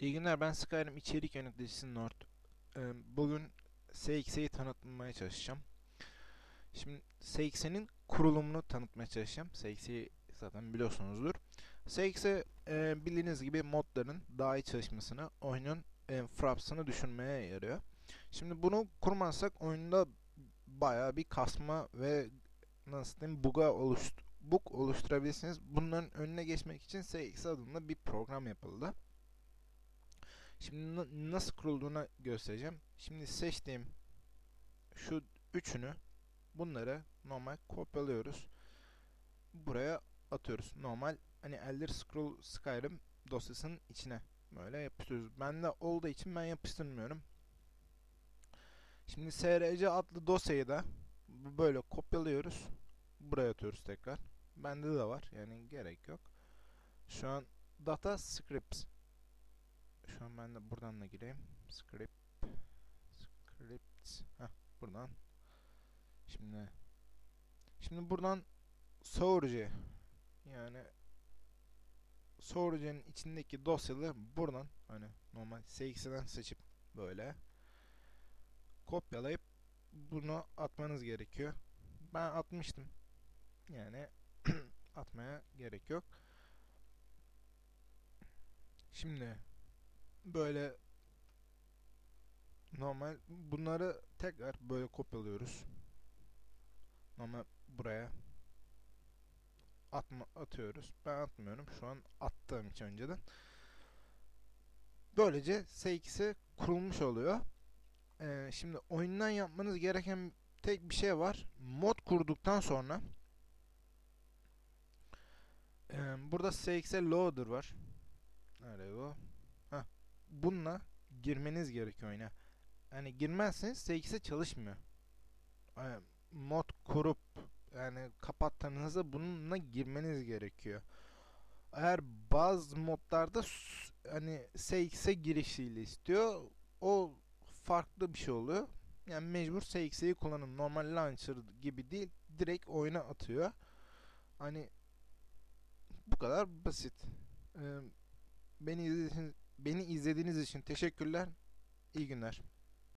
İyi günler ben Skyrim içerik yöneticisi Nord. Ee, Bugün SX'yi tanıtmaya çalışacağım. Şimdi SX'nin kurulumunu tanıtmaya çalışacağım. SX'i zaten biliyorsunuzdur. SX'e e, bildiğiniz gibi modların daha iyi çalışmasını, oyunun e, fraps'ını düşürmeye yarıyor. Şimdi bunu kurmazsak oyunda bayağı bir kasma ve nasıl diyeyim bug'a oluştu bug oluşturabilirsiniz. Bunların önüne geçmek için SX adında bir program yapıldı. Şimdi na- nasıl kurulduğuna göstereceğim. Şimdi seçtiğim şu üçünü bunları normal kopyalıyoruz. Buraya atıyoruz. Normal hani Elder Scroll Skyrim dosyasının içine böyle yapıştırıyoruz. Bende olduğu için ben yapıştırmıyorum. Şimdi src adlı dosyayı da böyle kopyalıyoruz. Buraya atıyoruz tekrar. Bende de var. Yani gerek yok. Şu an data scripts şu an ben de buradan da gireyim. Script scripts Heh, buradan. Şimdi şimdi buradan Source yani Source'nin içindeki dosyaları buradan hani normal CX'den seçip böyle kopyalayıp bunu atmanız gerekiyor. Ben atmıştım. Yani atmaya gerek yok. Şimdi böyle normal bunları tekrar böyle kopyalıyoruz. Normal buraya atma atıyoruz. Ben atmıyorum. Şu an attığım için önceden. Böylece S2'si kurulmuş oluyor. Ee, şimdi oyundan yapmanız gereken tek bir şey var. Mod kurduktan sonra e, burada SX'e loader var. Nerede o? Bununla girmeniz gerekiyor oyuna. Hani girmezseniz SX'e çalışmıyor. Yani mod kurup yani kapattığınızda bununla girmeniz gerekiyor. Eğer bazı modlarda hani SX'e girişiyle istiyor. O farklı bir şey oluyor. Yani mecbur SX'yi kullanın. Normal launcher gibi değil. Direkt oyuna atıyor. Hani bu kadar basit. Ee, beni izlediğiniz, beni izlediğiniz için teşekkürler. İyi günler.